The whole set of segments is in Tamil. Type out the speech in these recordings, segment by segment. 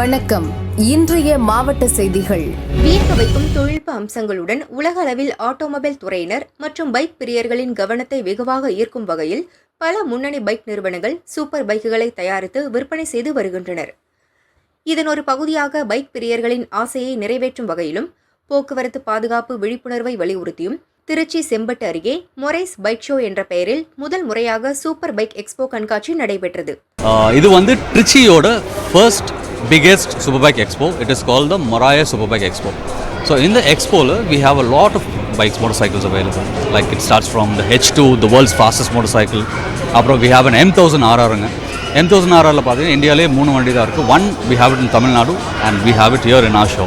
வணக்கம். இன்றைய மாவட்ட செய்திகள். வியக்க வைக்கும் தொழில்நுட்ப அம்சங்களுடன் உலக அளவில் ஆட்டோமொபைல் துறையினர் மற்றும் பைக் பிரியர்களின் கவனத்தை வெகுவாக ஈர்க்கும் வகையில் பல முன்னணி பைக் நிறுவனங்கள் சூப்பர் பைக்குகளை தயாரித்து விற்பனை செய்து வருகின்றனர். இதன் ஒரு பகுதியாக பைக் பிரியர்களின் ஆசையை நிறைவேற்றும் வகையிலும் போக்குவரத்து பாதுகாப்பு விழிப்புணர்வை வலியுறுத்தியும் திருச்சி செம்பட்டு அருகே மொரைஸ் பைக் ஷோ என்ற பெயரில் முதல் முறையாக சூப்பர் பைக் எக்ஸ்போ கண்காட்சி நடைபெற்றது. இது வந்து ட்ரிச்சியோட first biggest super bike expo it is call the மொராயா super bike expo so இந்த எக்ஸ்போவில் we have a lot of bikes motor cycles available like it starts from the H two the world's fastest motor cycle அப்புறம் we have an M thousand ஆர்ஆருங்க M thousand ஆர்ஆரில் பார்த்தீங்கன்னா இந்தியாவிலே மூணு வண்டி தான் இருக்குது one we have it in Tamil Nadu and we have it here in our show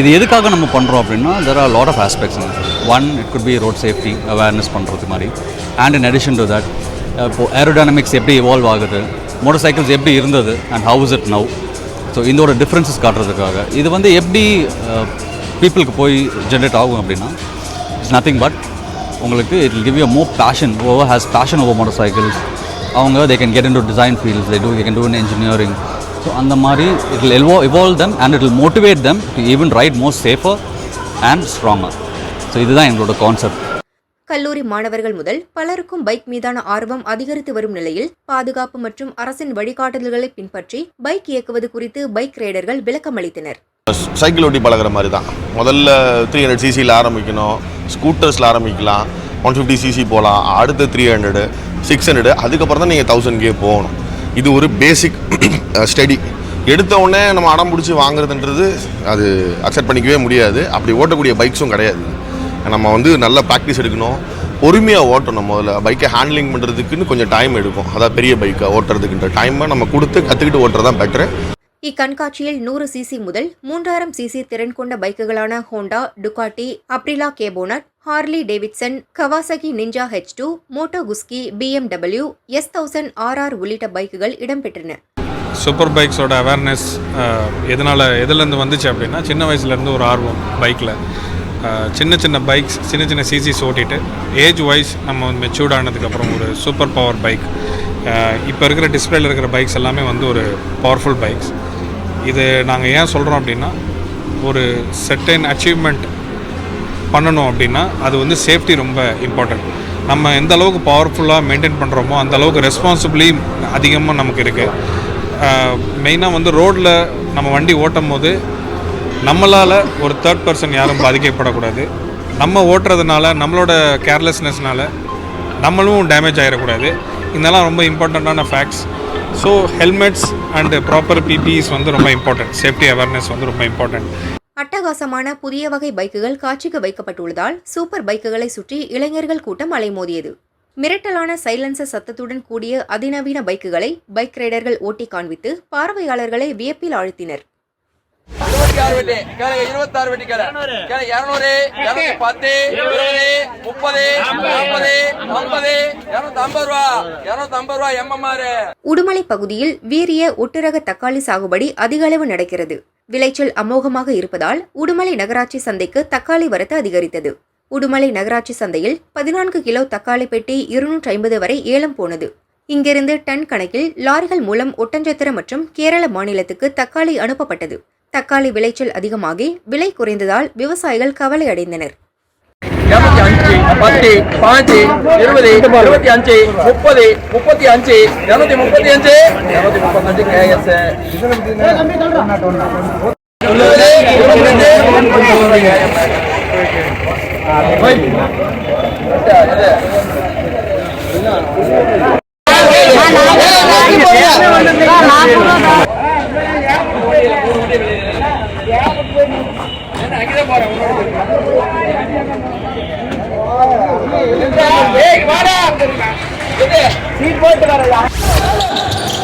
இது எதுக்காக நம்ம பண்ணுறோம் அப்படின்னா there are lot of aspects on it could be road safety awareness பண்ணுறது மாதிரி. And in addition to that இப்போ ஏரோடைனமிக்ஸ் எப்படி இவால்வ் ஆகுது? மோட்டர் சைக்கிள்ஸ் எப்படி இருந்தது? And how is it now so இதோட டிஃப்ரென்சஸ் காட்டுறதுக்காக. இது வந்து எப்படி பீப்புளுக்கு போய் ஜென்ரேட் ஆகும் அப்படின்னா இட்ஸ் நத்திங் பட் உங்களுக்கு it give you more passion over has passion over motor cycles அவங்க they can get into design fields they do they can do in engineering so அந்த மாதிரி it will also evolve them and it will motivate them to even ride more safer and stronger so இதுதான் எங்களோட கான்செப்ட் கல்லூரி மாணவர்கள் முதல் பலருக்கும் பைக் மீதான ஆர்வம் அதிகரித்து வரும் நிலையில் பாதுகாப்பு மற்றும் அரசின் வழிகாட்டுதல்களை பின்பற்றி பைக் இயக்குவது குறித்து பைக் ரைடர்கள் விளக்கமளித்தனர் சைக்கிள் ஓட்டி பழகுற மாதிரி தான் முதல்ல த்ரீ ஹண்ட்ரட் சிசியில் ஆரம்பிக்கணும். ஸ்கூட்டர்ஸில் ஆரம்பிக்கலாம். ஒன் ஃபிஃப்டி சிசி போகலாம் அடுத்து த்ரீ ஹண்ட்ரடு சிக்ஸ் ஹண்ட்ரடு அதுக்கப்புறம் தான் நீங்கள் தௌசண்ட் கே போகணும். இது ஒரு பேசிக் ஸ்டடி எடுத்த உடனே நம்ம அடம் பிடிச்சி வாங்குறதுன்றது அது அக்செப்ட் பண்ணிக்கவே முடியாது. அப்படி ஓட்டக்கூடிய பைக்ஸும் கிடையாது. நம்ம வந்து நல்ல ப்ராக்டிஸ் எடுக்கணும். பொறுமையாக ஓட்டணும் முதல்ல. பைக்கை ஹேண்ட்லிங் பண்ணுறதுக்குன்னு கொஞ்சம் டைம் எடுக்கும். அதாவது பெரிய பைக்கை ஓட்டுறதுக்குன்ற டைமை நம்ம கொடுத்து கற்றுக்கிட்டு ஓட்டுறது தான் பெட்ரு இக்கண்காட்சியில் நூறு சிசி முதல் மூன்றாயிரம் சிசி திறன் கொண்ட பைக்குகளான Honda Ducati Aprilia கேபோனட் Harley Davidson Kawasaki Ninja H two Moto Guzzi BMW S thousand RR உள்ளிட்ட பைக்குகள் இடம்பெற்றன. சூப்பர் பைக்ஸோட அவேர்னஸ் எதனால் எதுலேருந்து வந்துச்சு அப்படின்னா சின்ன வயசுலேருந்து ஒரு ஆர்வம் பைக்கில் சின்ன சின்ன பைக்ஸ் சின்ன சின்ன சிசிஸ் ஓட்டிட்டு ஏஜ் வைஸ் நம்ம மெச்சூர்ட் ஆனதுக்கப்புறம் ஒரு சூப்பர் பவர் பைக் இப்போ இருக்கிற டிஸ்பிளேல இருக்கிற பைக்ஸ் எல்லாமே வந்து ஒரு பவர்ஃபுல் பைக்ஸ் இது நாங்கள் ஏன் சொல்கிறோம் அப்படின்னா ஒரு செட்டைன் அச்சீவ்மெண்ட் பண்ணணும் அப்படின்னா அது வந்து சேஃப்டி ரொம்ப இம்பார்ட்டண்ட் நம்ம எந்த அளவுக்கு பவர்ஃபுல்லாக மெயின்டைன் பண்ணுறோமோ அந்த அளவுக்கு ரெஸ்பான்சிபிளி அதிகமாக நமக்கு இருக்குது மெயினாக வந்து ரோட்டில் நம்ம வண்டி ஓட்டும் போது நம்மளால் ஒரு தேர்ட் பர்சன் யாரும் பாதிக்கப்படக்கூடாது. நம்ம ஓட்டுறதுனால நம்மளோட கேர்லெஸ்னஸ்னால நம்மளும் டேமேஜ் ஆகிடக்கூடாது இதெல்லாம் ரொம்ப இம்பார்ட்டண்ட்டான facts so helmets and proper PPEs வந்து ரொம்ப இம்பார்ட்டன்ட் சேஃப்டி அவேர்னஸ் வந்து ரொம்ப இம்பார்ட்டன்ட் அட்டகாசமான புதிய வகை பைக்குகள் காட்சிக்கு வைக்கப்பட்டுள்ளதால் சூப்பர் பைக்குகளை சுற்றி இளைஞர்கள் கூட்டம் அலைமோதியது. மிரட்டலான சைலன்சர் சத்தத்துடன் கூடிய அதிநவீன பைக்குகளை பைக் ரைடர்கள் ஓட்டி காண்பித்து பார்வையாளர்களை வியப்பில் ஆழ்த்தினர். இருபத்தி ஆறு வெட்டி கேளுங்க இருபத்தி ஆறு வெட்டி கேளு. கேளு இருநூறு இருநூத்தி பத்து இருபது. முப்பது நாற்பது ஐம்பது இருநூத்தி ஐம்பது ரூபா இருநூத்தி ஐம்பது ரூபா எம்எம்ஆர் உடுமலை பகுதியில் வீரிய ஒட்டுரக தக்காளி சாகுபடி அதிக அளவு நடக்கிறது. விளைச்சல் அமோகமாக இருப்பதால் உடுமலை நகராட்சி சந்தைக்கு தக்காளி வரத்து அதிகரித்தது. உடுமலை நகராட்சி சந்தையில் பதினான்கு கிலோ தக்காளி பெட்டி இருநூற்றி ஐம்பது வரை ஏலம் போனது. இங்கிருந்து டன் கணக்கில் லாரிகள் மூலம் ஒட்டஞ்சத்திரம் மற்றும் கேரள மாநிலத்துக்கு தக்காளி அனுப்பப்பட்டது. தக்காளி விளைச்சல் அதிகமாகி விலை குறைந்ததால் விவசாயிகள் கவலை அடைந்தனர் இருநூத்தி அஞ்சு பத்து பாஞ்சு இருபது இருபத்தி அஞ்சு முப்பது முப்பத்தி அஞ்சு இருநூத்தி முப்பத்தி அஞ்சு இருநூத்தி முப்பத்தஞ்சு கேஎஸ் போட்டு பிஎஸ்டி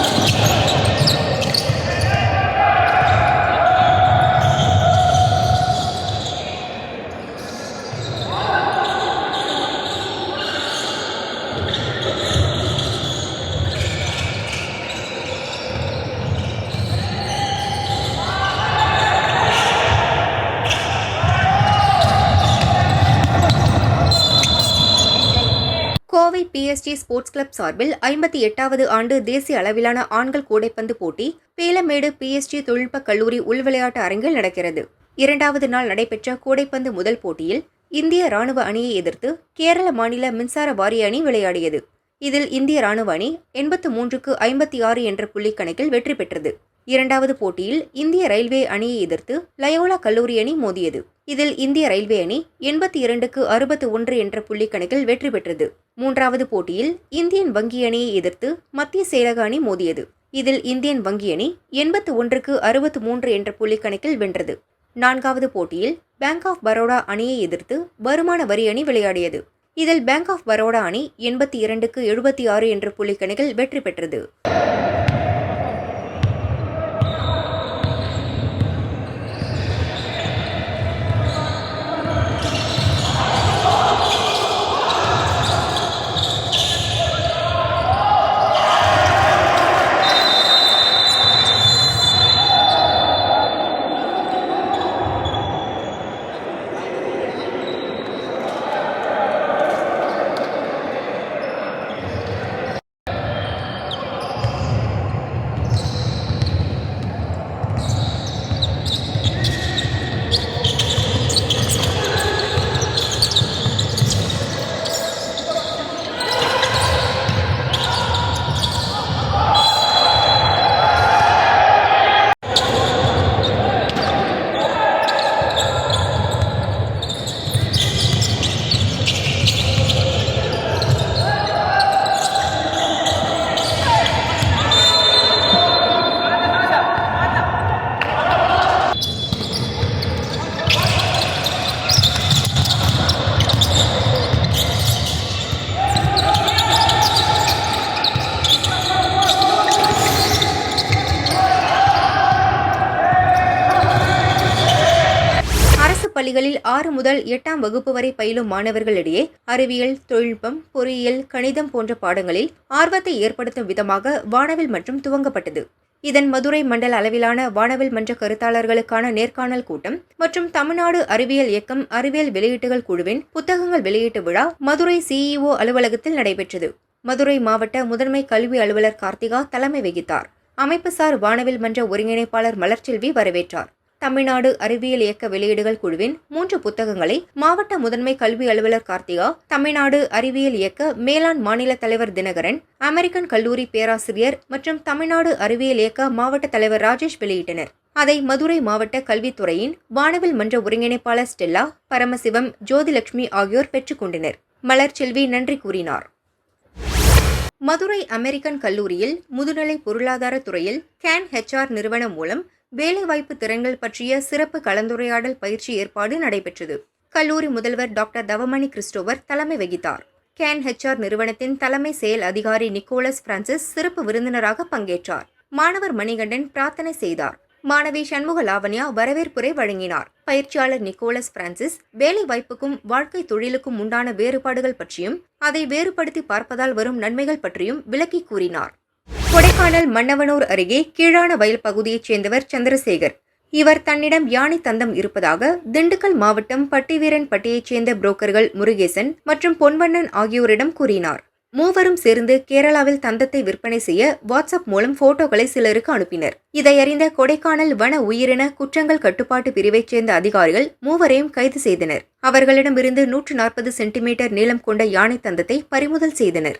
பிஎஸ்டி ஸ்போர்ட்ஸ் கிளப் சார்பில் ஐம்பத்தி எட்டாவது ஆண்டு தேசிய அளவிலான ஆண்கள் கூடைப்பந்து போட்டி பேலமேடு பிஎஸ்டி தொழில்நுட்ப கல்லூரி உள்விளையாட்டு அரங்கில் நடக்கிறது. இரண்டாவது நாள் நடைபெற்ற கூடைப்பந்து முதல் போட்டியில் இந்திய ராணுவ அணியை எதிர்த்து கேரள மாநில மின்சார வாரிய அணி விளையாடியது. இதில் இந்திய ராணுவ அணி எண்பத்து மூன்றுக்கு ஐம்பத்தி ஆறு என்ற புள்ளி கணக்கில் வெற்றி பெற்றது. இரண்டாவது போட்டியில் இந்திய ரயில்வே அணியை எதிர்த்து லயோலா கல்லூரி அணி மோதியது. இதில் இந்திய ரயில்வே அணி எண்பத்தி இரண்டுக்கு அறுபத்து ஒன்று என்ற புள்ளி கணக்கில் வெற்றி பெற்றது. மூன்றாவது போட்டியில் இந்தியன் வங்கி அணியை எதிர்த்து மத்திய செயலக அணி மோதியது. இதில் இந்தியன் வங்கி அணி எண்பத்து ஒன்றுக்கு அறுபத்து மூன்று என்ற புள்ளி கணக்கில் வென்றது. நான்காவது போட்டியில் பேங்க் ஆஃப் பரோடா அணியை எதிர்த்து வருமான வரி அணி விளையாடியது. இதில் பேங்க் ஆஃப் பரோடா அணி எண்பத்தி இரண்டுக்கு எழுபத்தி ஆறு என்ற புள்ளி கணக்கில் வெற்றி பெற்றது. பள்ளிகளில் ஆறு முதல் எட்டாம் வகுப்பு வரை பயிலும் மாணவர்களிடையே அறிவியல் தொழில்நுட்பம் பொறியியல் கணிதம் போன்ற பாடங்களில் ஆர்வத்தை ஏற்படுத்தும் விதமாக வானவில் மன்றம் துவங்கப்பட்டது. இதன் மதுரை மண்டல அளவிலான வானவில் மன்ற கருத்தாளர்களுக்கான நேர்காணல் கூட்டம் மற்றும் தமிழ்நாடு அறிவியல் இயக்கம் அறிவியல் வெளியீட்டுகள் குழுவின் புத்தகங்கள் வெளியீட்டு விழா மதுரை சிஇஓ அலுவலகத்தில் நடைபெற்றது. மதுரை மாவட்ட முதன்மை கல்வி அலுவலர் கார்த்திகா தலைமை வகித்தார். அமைப்புசார் வானவில் மன்ற ஒருங்கிணைப்பாளர் மலர்ச்செல்வி வரவேற்றார். தமிழ்நாடு அறிவியல் இயக்க வெளியீடுகள் குழுவின் மூன்று புத்தகங்களை மாவட்ட முதன்மை கல்வி அலுவலர் கார்த்திகா தமிழ்நாடு அறிவியல் இயக்க மேலாண் மாநில தலைவர் தினகரன் அமெரிக்கன் கல்லூரி பேராசிரியர் மற்றும் தமிழ்நாடு அறிவியல் இயக்க மாவட்ட தலைவர் ராஜேஷ் வெளியிட்டனர். அதை மதுரை மாவட்ட கல்வித்துறையின் வானவில் மன்ற ஒருங்கிணைப்பாளர் ஸ்டெல்லா பரமசிவம் ஜோதிலட்சுமி ஆகியோர் பெற்றுக்கொண்டனர் மலர்ச்செல்வி நன்றி கூறினார். மதுரை அமெரிக்கன் கல்லூரியில் முதுநிலை பொருளாதார துறையில் கேன் ஹெச்ஆர் நிறுவனம் மூலம் வேலைவாய்ப்பு திறன்கள் பற்றிய சிறப்பு கலந்துரையாடல் பயிற்சி ஏற்பாடு நடைபெற்றது. கல்லூரி முதல்வர் டாக்டர் தவமணி கிறிஸ்டோவர் தலைமை வகித்தார். கேன் ஹெச்ஆர் நிறுவனத்தின் தலைமை செயல் அதிகாரி நிக்கோலஸ் பிரான்சிஸ் சிறப்பு விருந்தினராக பங்கேற்றார். மாணவர் மணிகண்டன் பிரார்த்தனை செய்தார். மாணவி சண்முக லாவண்யா வரவேற்புரை வழங்கினார். பயிற்சியாளர் நிக்கோலஸ் பிரான்சிஸ் வேலை வாய்ப்புக்கும் வாழ்க்கை தொழிலுக்கும் உண்டான வேறுபாடுகள் பற்றியும் அதை வேறுபடுத்தி பார்ப்பதால் வரும் நன்மைகள் பற்றியும் விளக்கி கூறினார். கொடைக்கானல் மன்னவனூர் அருகே கீழான வயல் பகுதியைச் சேர்ந்தவர் சந்திரசேகர். இவர் தன்னிடம் யானை தந்தம் இருப்பதாக திண்டுக்கல் மாவட்டம் பட்டிவீரன்பட்டியைச் சேர்ந்த புரோக்கர்கள் முருகேசன் மற்றும் பொன்வண்ணன் ஆகியோரிடம் கூறினார். மூவரும் சேர்ந்து கேரளாவில் தந்தத்தை விற்பனை செய்ய வாட்ஸ்அப் மூலம் போட்டோக்களை சிலருக்கு அனுப்பினர். இதையறிந்த கொடைக்கானல் வன உயிரின குற்றங்கள் கட்டுப்பாட்டு பிரிவைச் சேர்ந்த அதிகாரிகள் மூவரையும் கைது செய்தனர். அவர்களிடமிருந்து நூற்று நாற்பது சென்டிமீட்டர் நீளம் கொண்ட யானை தந்தத்தை பறிமுதல் செய்தனர்.